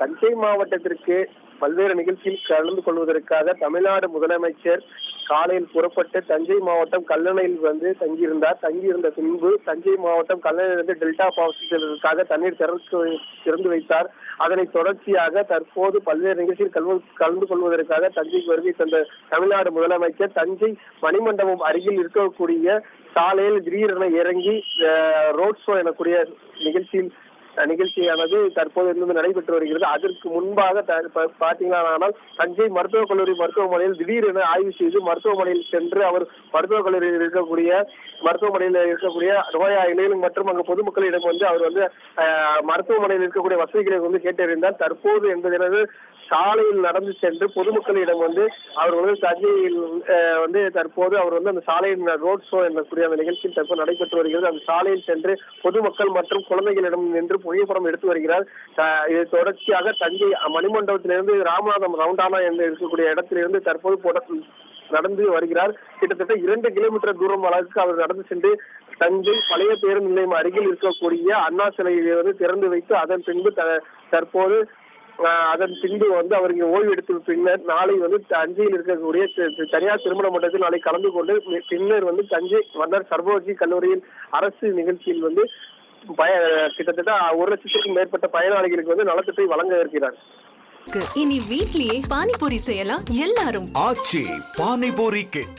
தஞ்சை மாவட்டத்திற்கு பல்வேறு நிகழ்ச்சியில் கலந்து கொள்வதற்காக தமிழ்நாடு முதலமைச்சர் காலையில் புறப்பட்டு தஞ்சை மாவட்டம் கல்லணையில் வந்து தங்கியிருந்தார். தங்கியிருந்த பின்பு தஞ்சை மாவட்டம் கல்லணையிலிருந்து டெல்டா பாவத்திற்காக தண்ணீர் திறந்து திறந்து வைத்தார். அதனை தொடர்ச்சியாக தற்போது பல்வேறு நிகழ்ச்சியில் கலந்து கலந்து கொள்வதற்காக தஞ்சைக்கு வருகை தந்த தமிழ்நாடு முதலமைச்சர் தஞ்சை மணிமண்டபம் அருகில் இருக்கக்கூடிய சாலையில் திடீரென இறங்கி ரோட் ஷோ எனக்கூடிய நிகழ்ச்சியில் நிகழ்ச்சியானது தற்போது இருந்து நடைபெற்று வருகிறது. அதற்கு முன்பாக த- தஞ்சை மருத்துவக் கல்லூரி மருத்துவமனையில் திடீரென ஆய்வு செய்து மருத்துவமனையில் சென்று அவர் மருத்துவக் கல்லூரியில் இருக்கக்கூடிய மருத்துவமனையில் இருக்கக்கூடிய நோயாளிகள் மற்றும் அங்கு பொதுமக்களிடம் வந்து அவர் வந்து மருத்துவமனையில் இருக்கக்கூடிய வசதிகளை வந்து கேட்டறிந்தார். தற்போது என்பது சாலையில் நடந்து சென்று பொதுமக்களிடம் வந்து அவர் வந்து தஞ்சையில் வந்து தற்போது அவர் வந்து அந்த சாலையின் ரோட் ஷோ எனக்கூடிய அந்த நிகழ்ச்சியில் தற்போது நடைபெற்று வருகிறது. அந்த சாலையில் சென்று பொதுமக்கள் மற்றும் குழந்தைகளிடம் நின்று புகைப்படம் எடுத்து வருகிறார். இது தொடர்ச்சியாக தஞ்சை மணிமண்டபத்திலிருந்து ராமநாதம் ரவுண்டானா என்று இருக்கக்கூடிய இடத்திலிருந்து தற்போது போட- நடந்து வருகிறார். கிட்டத்தட்ட இரண்டு கிலோமீட்டர் தூரம் அளவுக்கு அவர் நடந்து சென்று தஞ்சை பழைய பேருந்து நிலையம் அருகில் இருக்கக்கூடிய அண்ணா சிலையை வந்து திறந்து வைத்து அதன் பின்பு தற்போது அதன் பின்பு வந்து அவருக்கு ஓய்வு எடுத்த பின்னர் நாளை வந்து தஞ்சையில் இருக்கக்கூடிய தனியார் திருமண மண்டலத்தில் நாளை கலந்து கொண்டு பின்னர் வந்து தஞ்சை மன்னர் சர்வோஜி கல்லூரியில் அரசு நிகழ்ச்சியில் வந்து பய கிட்டத்தட்ட ஒரு லட்சத்திற்கும் மேற்பட்ட பயனாளிகளுக்கு வந்து நலத்திட்டத்தை வழங்க இருக்கிறார் இருக்கு. இனி வீட்லயே பானிபூரி செய்யலாம் எல்லாரும் ஆச்சி பானிபூரி கிட்